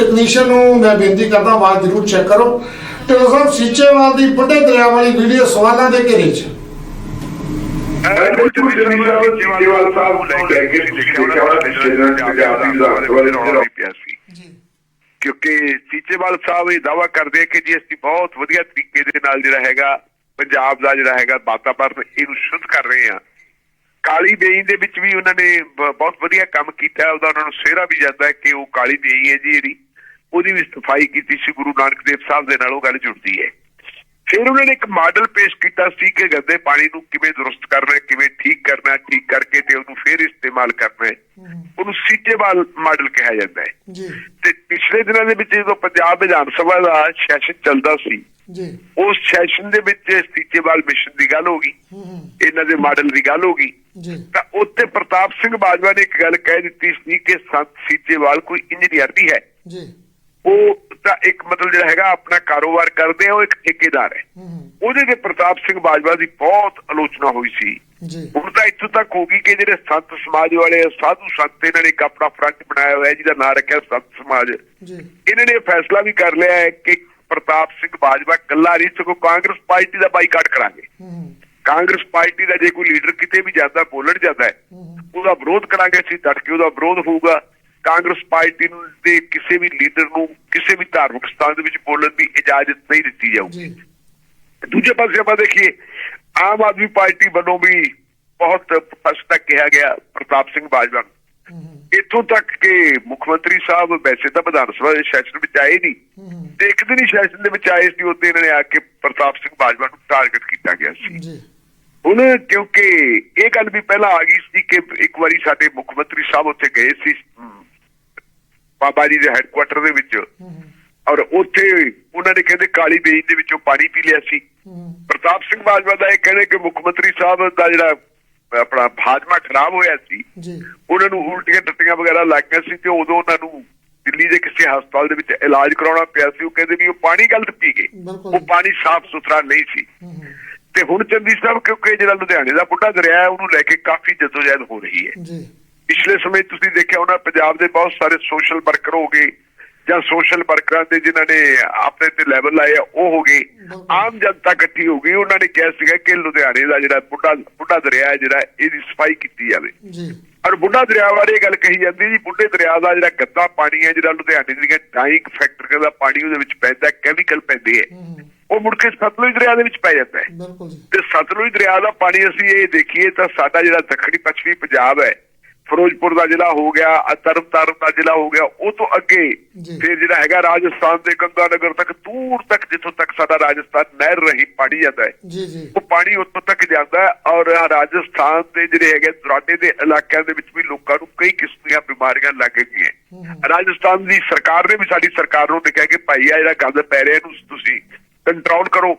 Technician ਨੂੰ ਮੈਂ ਬੇਨਤੀ ਕਰਦਾ ਆਵਾਜ਼ ਜ਼ਰੂਰ ਚੈੱਕ ਕਰੋ। ਢਿੱਲੋਂ ਸਾਹਿਬ ਸੀਚੇਵਾਲ ਦੀ ਵੱਡੇ ਦਰਿਆ ਵਾਲੀ ਵੀਡੀਓ ਸਵਾਲਾਂ ਦੇ ਘੇਰੇ 'ਚ। ਕਿਉਂਕਿ ਸੀਚੇਵਾਲ ਸਾਹਿਬ ਇਹ ਦਾਵਾ ਕਰਦੇ ਕਿ ਜੀ ਅਸੀਂ ਬਹੁਤ ਵਧੀਆ ਤਰੀਕੇ ਦੇ ਨਾਲ ਜਿਹੜਾ ਹੈਗਾ ਪੰਜਾਬ ਦਾ ਜਿਹੜਾ ਹੈਗਾ ਵਾਤਾਵਰਨ ਇਹਨੂੰ ਸ਼ੁੱਧ ਕਰ ਰਹੇ ਆ ਕਾਲੀ ਬੇਈ ਦੇ ਵਿੱਚ ਵੀ ਉਹਨਾਂ ਨੇ ਬਹੁਤ ਵਧੀਆ ਕੰਮ ਕੀਤਾ ਹੈ। ਉਹਦਾ ਉਹਨਾਂ ਨੂੰ ਸਿਹਰਾ ਵੀ ਜਾਂਦਾ ਹੈ ਕਿ ਉਹ ਕਾਲੀ ਬੇਈ ਹੈ ਜੀ ਜਿਹੜੀ ਉਹਦੀ ਵੀ ਸਫ਼ਾਈ ਕੀਤੀ ਸੀ ਗੁਰੂ ਨਾਨਕ ਦੇਵ ਸਾਹਿਬ ਦੇ ਨਾਲ ਉਹ ਗੱਲ ਜੁੜਦੀ ਹੈ। ਫਿਰ ਉਹਨਾਂ ਨੇ ਇੱਕ ਮਾਡਲ ਪੇਸ਼ ਕੀਤਾ ਸੀ ਕਿ ਗੰਦੇ ਪਾਣੀ ਨੂੰ ਕਿਵੇਂ ਦੁਰਸਤ ਕਰਨਾ ਹੈ ਕਿਵੇਂ ਠੀਕ ਕਰਨਾ ਹੈ ਠੀਕ ਕਰਕੇ ਤੇ ਉਹਨੂੰ ਫਿਰ ਇਸਤੇਮਾਲ ਕਰਨਾ ਹੈ। ਉਹਨੂੰ ਸੀਚੇਵਾਲ ਮਾਡਲ ਕਿਹਾ ਜਾਂਦਾ ਹੈ। ਜੀ। ਤੇ ਪਿਛਲੇ ਦਿਨਾਂ ਦੇ ਵਿੱਚ ਜਦੋਂ ਪੰਜਾਬ ਵਿਧਾਨ ਸਭਾ ਦਾ ਸੈਸ਼ਨ ਚੱਲਦਾ ਸੀ ਜੀ। ਉਸ ਸੈਸ਼ਨ ਦੇ ਵਿੱਚ ਸੀਚੇਵਾਲ ਮਿਸ਼ਨ ਦੀ ਗੱਲ ਹੋ ਗਈ। ਇਹਨਾਂ ਦੇ ਮਾਡਲ ਦੀ ਗੱਲ ਹੋ ਗਈ। ਜੀ। ਤਾਂ ਉੱਤੇ ਪ੍ਰਤਾਪ ਸਿੰਘ ਬਾਜਵਾ ਨੇ ਇੱਕ ਗੱਲ ਕਹਿ ਦਿੱਤੀ ਸੀ ਕਿ ਸੰਤ ਸੀਚੇਵਾਲ ਕੋਈ ਇੰਜੀਨੀਅਰ ਨਹੀਂ ਹੈ। ਜੀ। ਉਹ ਤਾਂ ਇੱਕ ਮਤਲਬ ਜਿਹੜਾ ਹੈਗਾ ਆਪਣਾ ਕਾਰੋਬਾਰ ਕਰਦੇ ਆ ਉਹ ਇੱਕ ਠੇਕੇਦਾਰ ਹੈ। ਉਹਦੇ ਤੇ ਪ੍ਰਤਾਪ ਸਿੰਘ ਬਾਜਵਾ ਦੀ ਬਹੁਤ ਆਲੋਚਨਾ ਹੋਈ ਸੀ। ਜੀ। ਹੁਣ ਤਾਂ ਇੱਥੋਂ ਤੱਕ ਹੋ ਗਈ ਕਿ ਜਿਹੜੇ ਸੰਤ ਸਮਾਜ ਵਾਲੇ ਸਾਧੂ ਸੰਤ ਇਹਨਾਂ ਨੇ ਇੱਕ ਆਪਣਾ ਫਰੰਟ ਬਣਾਇਆ ਹੋਇਆ ਜਿਹਦਾ ਨਾਂ ਰੱਖਿਆ ਸੰਤ ਸਮਾਜ। ਜੀ। ਇਹਨਾਂ ਨੇ ਫੈਸਲਾ ਵੀ ਕਰ ਲਿਆ ਹੈ ਕਿ ਪ੍ਰਤਾਪ ਸਿੰਘ ਬਾਜਵਾ ਕੱਲਾ ਨਹੀਂ ਸਗੋਂ ਕਾਂਗਰਸ ਪਾਰਟੀ ਦਾ ਬਾਈਕਾਟ ਕਰਾਂਗੇ। ਕਾਂਗਰਸ ਪਾਰਟੀ ਦਾ ਜੇ ਕੋਈ ਲੀਡਰ ਕਿਤੇ ਵੀ ਜਾਂਦਾ ਬੋਲਣ ਜਾਂਦਾ ਹੂੰ ਉਹਦਾ ਵਿਰੋਧ ਕਰਾਂਗੇ ਅਸੀਂ ਡਟ ਕੇ ਉਹਦਾ ਵਿਰੋਧ ਹੋਊਗਾ। ਕਾਂਗਰਸ ਪਾਰਟੀ ਨੂੰ ਦੇ ਕਿਸੇ ਵੀ ਲੀਡਰ ਨੂੰ ਕਿਸੇ ਵੀ ਧਾਰਮਿਕ ਸਥਾਨ ਦੇ ਵਿੱਚ ਬੋਲਣ ਦੀ ਇਜਾਜ਼ਤ ਨਹੀਂ ਦਿੱਤੀ ਜਾਊਗੀ। ਦੂਜੇ ਪਾਸੇ ਆਪਾਂ ਦੇਖੀਏ ਆਮ ਆਦਮੀ ਪਾਰਟੀ ਵੱਲੋਂ ਵੀ ਬਹੁਤ ਤੱਕ ਕਿਹਾ ਗਿਆ ਪ੍ਰਤਾਪ ਸਿੰਘ ਬਾਜਵਾ ਇੱਥੋਂ ਤੱਕ ਕਿ ਮੁੱਖ ਮੰਤਰੀ ਸਾਹਿਬ ਵੈਸੇ ਤਾਂ ਵਿਧਾਨ ਸਭਾ ਦੇ ਸੈਸ਼ਨ ਵਿੱਚ ਆਏ ਨਹੀਂ ਹੂੰ ਹੂੰ। ਤੇ ਇੱਕ ਦਿਨ ਹੀ ਸੈਸ਼ਨ ਦੇ ਵਿੱਚ ਆਏ ਸੀ ਉੱਤੇ ਇਹਨਾਂ ਨੇ ਆ ਕੇ ਪ੍ਰਤਾਪ ਸਿੰਘ ਬਾਜਵਾ ਨੂੰ ਟਾਰਗੇਟ ਕੀਤਾ ਗਿਆ ਸੀ। ਹੁਣ ਕਿਉਂਕਿ ਇਹ ਗੱਲ ਵੀ ਪਹਿਲਾਂ ਆ ਗਈ ਸੀ ਕਿ ਇੱਕ ਵਾਰੀ ਸਾਡੇ ਮੁੱਖ ਮੰਤਰੀ ਸਾਹਿਬ ਉੱਥੇ ਗਏ ਸੀ ਬਾਬਾ ਜੀ ਦੇ ਹੈੱਡਕੁਆਟਰ ਦੇ ਵਿੱਚ। ਔਰ ਉੱਥੇ ਉਹਨਾਂ ਨੇ ਕਹਿੰਦੇ ਕਾਲੀ ਬੇਈ ਦੇ ਵਿੱਚੋਂ ਪਾਣੀ ਪੀ ਲਿਆ ਸੀ। ਪ੍ਰਤਾਪ ਸਿੰਘ ਬਾਜਵਾ ਦਾ ਇਹ ਕਹਿੰਦੇ ਕਿ ਮੁੱਖ ਮੰਤਰੀ ਸਾਹਿਬ ਦਾ ਜਿਹੜਾ ਆਪਣਾ ਹਾਜ਼ਮਾ ਖਰਾਬ ਹੋਇਆ ਸੀ। ਉਹਨਾਂ ਨੂੰ ਉਲਟੀਆਂ ਟੱਟੀਆਂ ਵਗੈਰਾ ਲੱਗ ਗਈਆਂ ਸੀ ਤੇ ਉਦੋਂ ਉਹਨਾਂ ਨੂੰ ਦਿੱਲੀ ਦੇ ਕਿਸੇ ਹਸਪਤਾਲ ਦੇ ਵਿੱਚ ਇਲਾਜ ਕਰਾਉਣਾ ਪਿਆ ਸੀ। ਉਹ ਕਹਿੰਦੇ ਵੀ ਉਹ ਪਾਣੀ ਗਲਤ ਪੀ ਗਏ। ਉਹ ਪਾਣੀ ਸਾਫ਼ ਸੁਥਰਾ ਨਹੀਂ ਸੀ। ਤੇ ਹੁਣ ਚੰਦੀ ਸਾਹਿਬ ਕਿਉਂਕਿ ਜਿਹੜਾ ਲੁਧਿਆਣੇ ਦਾ ਬੁੱਢਾ ਦਰਿਆ ਹੈ ਉਹਨੂੰ ਲੈ ਕੇ ਕਾਫੀ ਜਦੋਜਹਿਦ ਹੋ ਰਹੀ ਹੈ। ਜੀ। ਪਿਛਲੇ ਸਮੇਂ ਤੁਸੀਂ ਦੇਖਿਆ ਹੋਣਾ ਪੰਜਾਬ ਦੇ ਬਹੁਤ ਸਾਰੇ ਸੋਸ਼ਲ ਵਰਕਰ ਹੋ ਗਏ ਜਾਂ ਸੋਸ਼ਲ ਵਰਕਰਾਂ ਦੇ ਜਿਨ੍ਹਾਂ ਨੇ ਆਪਣੇ ਤੇ ਲੈਵਲ ਲਾਏ ਆ ਉਹ ਹੋ ਗਏ। ਆਮ ਜਨਤਾ ਇਕੱਠੀ ਹੋ ਗਈ ਉਹਨਾਂ ਨੇ ਕਿਹਾ ਸੀਗਾ ਕਿ ਲੁਧਿਆਣੇ ਦਾ ਜਿਹੜਾ ਬੁੱਢਾ ਬੁੱਢਾ ਦਰਿਆ ਹੈ ਜਿਹੜਾ ਇਹਦੀ ਸਫ਼ਾਈ ਕੀਤੀ ਜਾਵੇ। ਜੀ। ਔਰ ਬੁੱਢਾ ਦਰਿਆ ਬਾਰੇ ਗੱਲ ਕਹੀ ਜਾਂਦੀ ਜੀ ਬੁੱਢੇ ਦਰਿਆ ਦਾ ਜਿਹੜਾ ਗੰਦਾ ਪਾਣੀ ਹੈ ਜਿਹੜਾ ਲੁਧਿਆਣੇ ਦੀਆਂ ਡਾਈਂਗ ਫੈਕਟਰੀਆਂ ਦਾ ਪਾਣੀ ਉਹਦੇ ਵਿੱਚ ਪੈਂਦਾ ਕੈਮੀਕਲ ਪੈਂਦੇ ਹੈ ਉਹ ਮੁੜ ਕੇ ਸਤਲੁਜ ਦਰਿਆ ਦੇ ਵਿੱਚ ਪੈ ਜਾਂਦਾ ਹੈ। ਤੇ ਸਤਲੁਜ ਦਰਿਆ ਦਾ ਪਾਣੀ ਅਸੀਂ ਇਹ ਦੇਖੀਏ ਤਾਂ ਸਾਡਾ ਜਿਹੜਾ ਦੱਖਣੀ ਪੱਛਮੀ ਪੰਜਾਬ ਹੈ ਫਿਰੋਜ਼ਪੁਰ ਦਾ ਜ਼ਿਲ੍ਹਾ ਹੋ ਗਿਆ ਤਰਨਤਾਰਨ ਦਾ ਜ਼ਿਲ੍ਹਾ ਹੋ ਗਿਆ ਉਹ ਤੋਂ ਅੱਗੇ। ਫਿਰ ਜਿਹੜਾ ਹੈਗਾ ਰਾਜਸਥਾਨ ਦੇ ਗੰਗਾਨਗਰ ਤੱਕ ਦੂਰ ਤੱਕ ਜਿੱਥੋਂ ਤੱਕ ਸਾਡਾ ਰਾਜਸਥਾਨ ਨਹਿਰ ਰਹੀ ਪਾਣੀ ਜਾਂਦਾ ਹੈ। ਜੀ ਜੀ। ਉਹ ਪਾਣੀ ਉੱਥੋਂ ਤੱਕ ਜਾਂਦਾ ਹੈ ਔਰ ਰਾਜਸਥਾਨ ਦੇ ਜਿਹੜੇ ਹੈਗੇ ਦੁਰਾਡੇ ਦੇ ਇਲਾਕਿਆਂ ਦੇ ਵਿੱਚ ਵੀ ਲੋਕਾਂ ਨੂੰ ਕਈ ਕਿਸਮ ਦੀਆਂ ਬਿਮਾਰੀਆਂ ਲੱਗ ਗਈਆਂ। ਰਾਜਸਥਾਨ ਦੀ ਸਰਕਾਰ ਨੇ ਵੀ ਸਾਡੀ ਸਰਕਾਰ ਨੂੰ ਕਿਹਾ ਕਿ ਭਾਈ ਆ ਜਿਹੜਾ ਗੰਦ ਪੈ ਰਿਹਾ ਇਹਨੂੰ ਤੁਸੀਂ ਕੰਟਰੋਲ ਕਰੋ।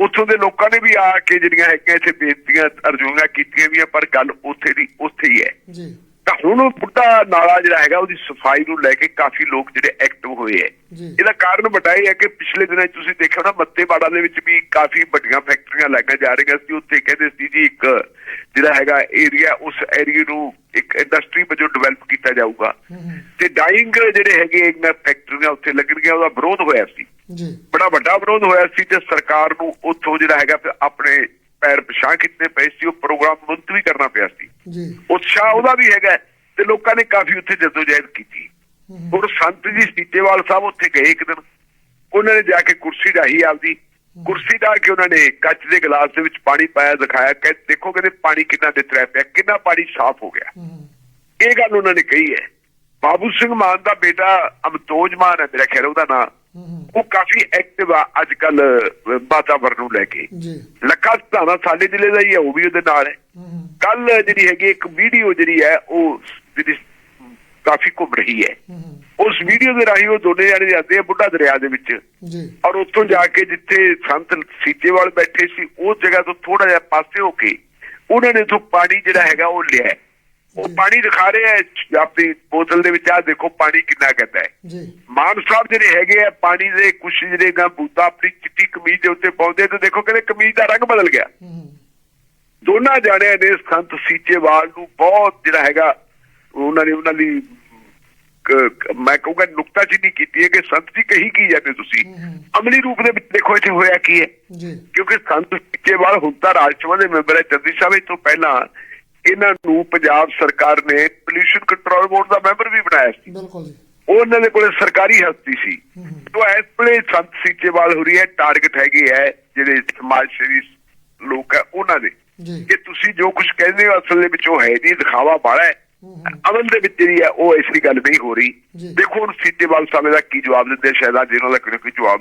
ਉੱਥੋਂ ਦੇ ਲੋਕਾਂ ਨੇ ਵੀ ਆ ਕੇ ਜਿਹੜੀਆਂ ਹੈਗੀਆਂ ਇੱਥੇ ਬੇਨਤੀਆਂ ਅਰਜ਼ੂਆਂ ਕੀਤੀਆਂ ਵੀ ਆ ਪਰ ਗੱਲ ਉੱਥੇ ਦੀ ਉੱਥੇ ਹੀ ਹੈ। ਜੀ। ਤਾਂ ਹੁਣ ਬੁੱਢਾ ਨਾਲਾ ਜਿਹੜਾ ਹੈਗਾ ਉਹਦੀ ਸਫ਼ਾਈ ਨੂੰ ਲੈ ਕੇ ਕਾਫੀ ਲੋਕ ਜਿਹੜੇ ਐਕਟਿਵ ਹੋਏ ਜੀ। ਇਹਦਾ ਕਾਰਨ ਵੱਡਾ ਇਹ ਹੈ ਕਿ ਪਿਛਲੇ ਦਿਨਾਂ ਤੁਸੀਂ ਦੇਖਿਆ ਨਾ ਮੱਤੇਵਾੜਾ ਦੇ ਵਿੱਚ ਵੀ ਕਾਫੀ ਵੱਡੀਆਂ ਫੈਕਟਰੀਆਂ ਲੱਗੀਆਂ ਜਾ ਰਹੀਆਂ ਸੀ। ਉੱਥੇ ਕਹਿੰਦੇ ਸੀ ਜੀ ਇੱਕ ਜਿਹੜਾ ਹੈਗਾ ਏਰੀਆ ਉਸ ਏਰੀਆ ਨੂੰ ਇੱਕ ਇੰਡਸਟਰੀ ਵਜੋਂ ਡਿਵੈਲਪ ਕੀਤਾ ਜਾਊਗਾ। ਤੇ ਡਾਈਂਗ ਜਿਹੜੇ ਹੈਗੇ ਇਹਨਾਂ ਫੈਕਟਰੀਆਂ ਉੱਥੇ ਲੱਗਣਗੀਆਂ ਉਹਦਾ ਵਿਰੋਧ ਹੋਇਆ ਸੀ। ਜੀ। ਬੜਾ ਵੱਡਾ ਵਿਰੋਧ ਹੋਇਆ ਸੀ ਤੇ ਸਰਕਾਰ ਨੂੰ ਉੱਥੋਂ ਜਿਹੜਾ ਹੈਗਾ ਆਪਣੇ ਪੈਰ ਪਛਾਣ ਕਿਤੇ ਪਏ ਸੀ ਉਹ ਪ੍ਰੋਗਰਾਮ ਮੁਲਤਵੀ ਕਰਨਾ ਪਿਆ ਸੀ। ਜੀ। ਉਤਸ਼ਾਹ ਉਹਦਾ ਵੀ ਹੈਗਾ ਤੇ ਲੋਕਾਂ ਨੇ ਕਾਫੀ ਉੱਥੇ ਜਦੋਜਹਿਦ ਕੀਤੀ। ਹੂੰ ਹੂੰ ਹੁਣ ਸੰਤ ਜੀ ਸੀਤੇਵਾਲ ਸਾਹਿਬ ਉੱਥੇ ਗਏ ਇੱਕ ਦਿਨ। ਉਹਨਾਂ ਨੇ ਜਾ ਕੇ ਕੁਰਸੀ ਢਾਹੀ ਆਪਦੀ। ਕੁਰਸੀ ਢਾਹ ਕੇ ਉਹਨਾਂ ਨੇ ਕੱਚ ਦੇ ਗਲਾਸ ਦੇ ਵਿੱਚ ਪਾਣੀ ਪਾਇਆ ਦਿਖਾਇਆ। ਕਿ ਦੇਖੋ ਕਹਿੰਦੇ ਪਾਣੀ ਕਿੰਨਾ ਨਿਤਰਿਆ ਪਿਆ ਕਿੰਨਾ ਪਾਣੀ ਸਾਫ਼ ਹੋ ਗਿਆ। ਇਹ ਗੱਲ ਉਹਨਾਂ ਨੇ ਕਹੀ ਹੈ। ਬਾਬੂ ਸਿੰਘ ਮਾਨ ਦਾ ਬੇਟਾ ਅਮਤੋਜ ਮਾਨ ਹੈ ਮੇਰਾ ਖਿਆਲ ਉਹਦਾ ਨਾਮ ਉਹ ਕਾਫੀ ਐਕਟਿਵ ਆ ਅੱਜ ਕੱਲ ਵਾਤਾਵਰਨ ਨੂੰ ਲੈ ਕੇ। ਜੀ। ਲੱਖਾ ਸਧਾਨਾ ਸਾਡੇ ਜ਼ਿਲ੍ਹੇ ਦਾ ਹੀ ਹੈ ਉਹ ਵੀ ਉਹਦੇ ਨਾਲ ਹੈ। ਕੱਲ ਜਿਹੜੀ ਹੈਗੀ ਇੱਕ ਵੀਡੀਓ ਜਿਹੜੀ ਹੈ ਉਹ ਜਿਹੜੀ ਕਾਫੀ ਘੁੰਮ ਰਹੀ ਹੈ। ਉਸ ਵੀਡੀਓ ਦੇ ਰਾਹੀਂ ਉਹ ਦੋਨੇ ਜਾਣੇ ਜਾਂਦੇ ਆ ਬੁੱਢਾ ਦਰਿਆ ਦੇ ਵਿੱਚ। ਜੀ। ਔਰ ਉੱਥੋਂ ਜਾ ਕੇ ਜਿੱਥੇ ਸੰਤ ਸੀਚੇਵਾਲ ਬੈਠੇ ਸੀ ਉਸ ਜਗ੍ਹਾ ਤੋਂ ਥੋੜਾ ਜਿਹਾ ਪਾਸੇ ਹੋ ਕੇ ਉਹਨਾਂ ਨੇ ਤੋਂ ਪਾਣੀ ਜਿਹੜਾ ਹੈਗਾ ਉਹ ਲਿਆ। ਉਹ ਪਾਣੀ ਦਿਖਾ ਰਹੇ ਆ ਆਪਣੀ ਬੋਤਲ ਦੇ ਵਿੱਚ ਆ ਦੇਖੋ ਪਾਣੀ ਕਿੰਨਾ ਕਹਿੰਦਾ ਹੈ। ਜੀ। ਮਾਨ ਸਾਹਿਬ ਜਿਹੜੇ ਹੈਗੇ ਆ ਪਾਣੀ ਦੇ ਕੁਛ ਜਿਹੜੇ ਗਾ ਬੂਤਾ ਆਪਣੀ ਚਿੱਟੀ ਕਮੀਜ਼ ਦੇ ਉੱਤੇ ਪਾਉਂਦੇ ਤੇ ਦੇਖੋ ਕਹਿੰਦੇ ਕਮੀਜ਼ ਦਾ ਰੰਗ ਬਦਲ ਗਿਆ। ਹੂੰ ਹੂੰ। ਦੋਨਾਂ ਜਾਣਿਆਂ ਨੇ ਸੰਤ ਸੀਚੇਵਾਲ ਨੂੰ ਬਹੁਤ ਜਿਹੜਾ ਹੈਗਾ ਉਹਨਾਂ ਨੇ ਉਹਨਾਂ ਦੀ ਕ- ਮੈਂ ਕਹੂੰਗਾ ਨੁਕਤਾਚੀਨੀ ਕੀਤੀ ਹੈ ਕਿ ਸੰਤ ਜੀ ਕਹੀ ਕੀ ਜਾਂਦੇ ਤੁਸੀਂ? ਅਮਲੀ ਰੂਪ ਦੇ ਵਿੱਚ ਦੇਖੋ ਇੱਥੇ ਹੋਇਆ ਕੀ ਹੈ। ਜੀ। ਕਿਉਂਕਿ ਸੰਤ ਸਿੱਚੇਵਾਲ ਹੁਣ ਤਾਂ ਰਾਜ ਸਭਾ ਦੇ ਮੈਂਬਰ ਹੈ ਚੰਦੀ ਸਾਹਿਬ ਤੋਂ ਪਹਿਲਾਂ ਇਹਨਾਂ ਨੂੰ ਪੰਜਾਬ ਸਰਕਾਰ ਨੇ ਪੋਲਿਊਸ਼ਨ ਕੰਟਰੋਲ ਬੋਰਡ ਦਾ ਮੈਂਬਰ ਵੀ ਬਣਾਇਆ ਸੀ। ਬਿਲਕੁਲ ਜੀ। ਉਹ ਉਹਨਾਂ ਦੇ ਕੋਲੇ ਸਰਕਾਰੀ ਹਸਤੀ ਸੀ। ਤੋਂ ਇਸ ਵੇਲੇ ਸੰਤ ਸੀਚੇਵਾਲ ਹੋ ਰਹੀ ਹੈ ਟਾਰਗੇਟ ਹੈਗੇ ਹੈ ਜਿਹੜੇ ਸਮਾਜ ਸੇਵੀ ਲੋਕ ਹੈ ਉਹਨਾਂ ਦੇ। ਜੀ। ਕਿ ਤੁਸੀਂ ਜੋ ਕੁਝ ਕਹਿੰਦੇ ਹੋ ਅਸਲ ਦੇ ਵਿੱਚ ਉਹ ਹੈ ਨਹੀਂ ਦਿਖਾਵਾ ਬਾੜਾ ਹੈ। ਅਮਲ ਦੇ ਵਿੱਚ ਜਿਹੜੀ ਹੈ ਉਹ ਐਸੀ ਗੱਲ ਨਹੀਂ ਹੋ ਰਹੀ। ਦੇਖੋ ਹੁਣ ਸੀਚੇਵਾਲ ਸਾਹਿਬ ਦਾ ਕੀ ਜਵਾਬ ਦਿੰਦੇ ਆ, ਸ਼ਾਇਦ ਅੱਜ ਇਹਨਾਂ ਦਾ ਕੋਈ ਜਵਾਬ